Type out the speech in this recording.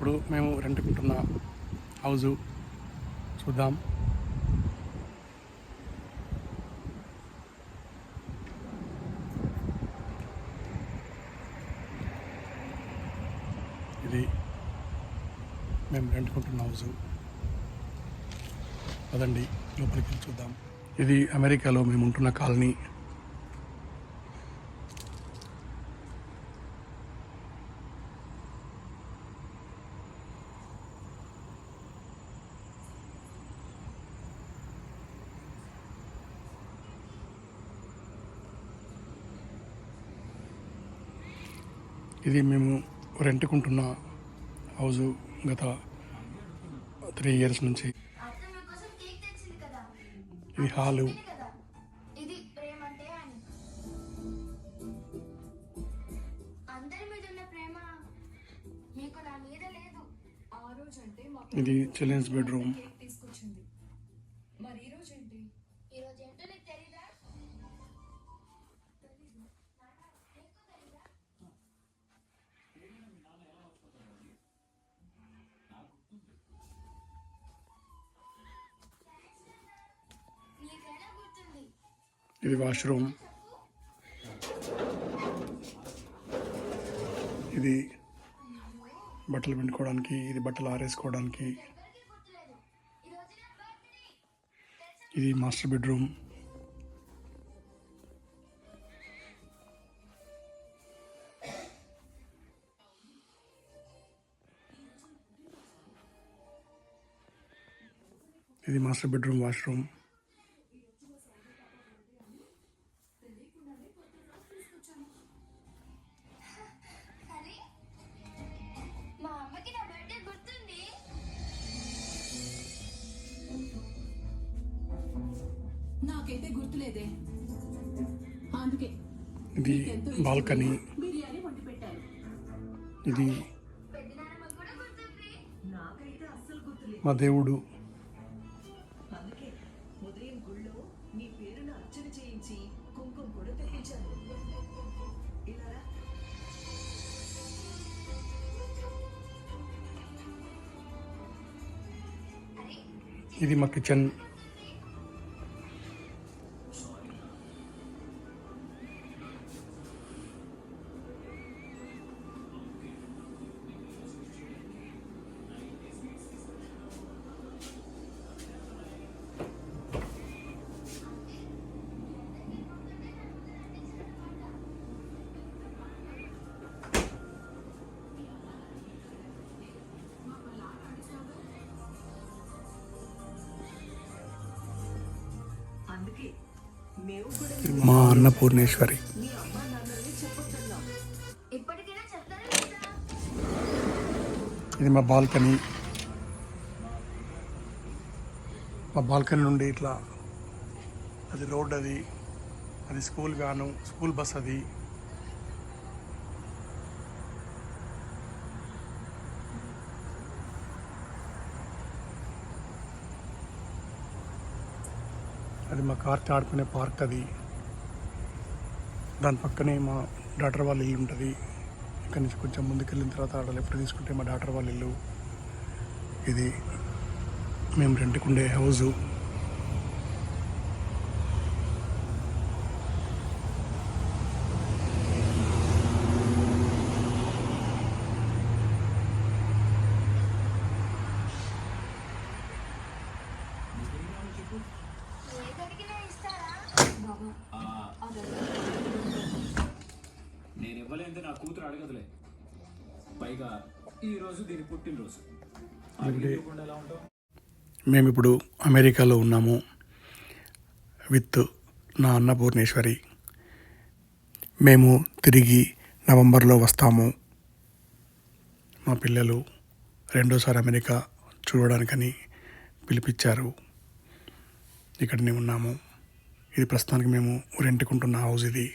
ఇప్పుడు మేము రెంట్కుంటున్న హౌజు చూద్దాం. ఇది మేము రెంట్కుంటున్న హౌజు. పదండి లోపలికి చూద్దాం. ఇది అమెరికాలో మేము ఉంటున్న కాలనీ. ఇది మేము రెంట్కుంటున్న హౌజు గత త్రీ ఇయర్స్ నుంచి. ఇది హాలు. ఇది కదా ఇది ఇది వాష్రూమ్ ఇది బట్టలు పిండుకోవడానికి ఇది బట్టలు ఆరేసుకోవడానికి ఎవరికీ గుర్తులేదు ఈ రోజు నా బర్త్డే ఇది మాస్టర్ బెడ్రూమ్ ఇది మాస్టర్ బెడ్రూమ్ వాష్రూమ్ నాకైతే గుర్తులేదే. అందుకే ఇది బాల్కనీ. బిర్యానీ వండి పెట్టాను ఇది పెద్దనాన్నమ్మ కూడా గుర్తుంది నాకైతే అస్సలు గుర్తులేదు. మా దేవుడు. అందుకే ఉదయం గుళ్ళో మా అన్నపూర్ణేశ్వరి. ఇది మా బాల్కనీ. మా బాల్కనీ నుండి ఇట్లా అది రోడ్ అది అది స్కూల్ వ్యాను స్కూల్ బస్ అది. అది మా కార్తో ఆడుకునే పార్క్ అది. దాని పక్కనే మా డాక్టర్ వాళ్ళ ఇల్లు ఉంటుంది. ఇక్కడి నుంచి కొంచెం ముందుకు వెళ్ళిన తర్వాత ఆడ లెఫ్ట్ తీసుకుంటే మా డాక్టర్ వాళ్ళ ఇల్లు. ఇది మేము రెంట్కుండే హౌజు. నేను ఇవ్వలేంది నా కూతురు అడగదులే. పైగా ఈ రోజు దీని పుట్టినరోజు. మేము ఇప్పుడు అమెరికాలో ఉన్నాము. విత్ నా అన్నపూర్ణేశ్వరి మేము తిరిగి నవంబర్లో వస్తాము. మా పిల్లలు రెండోసారి అమెరికా చూడడానికని పిలిపించారు. ఇక్కడనే ఉన్నాము. ఇది ప్రస్తుతానికి మేము రెంటుకుంటున్న హౌస్ ఇది.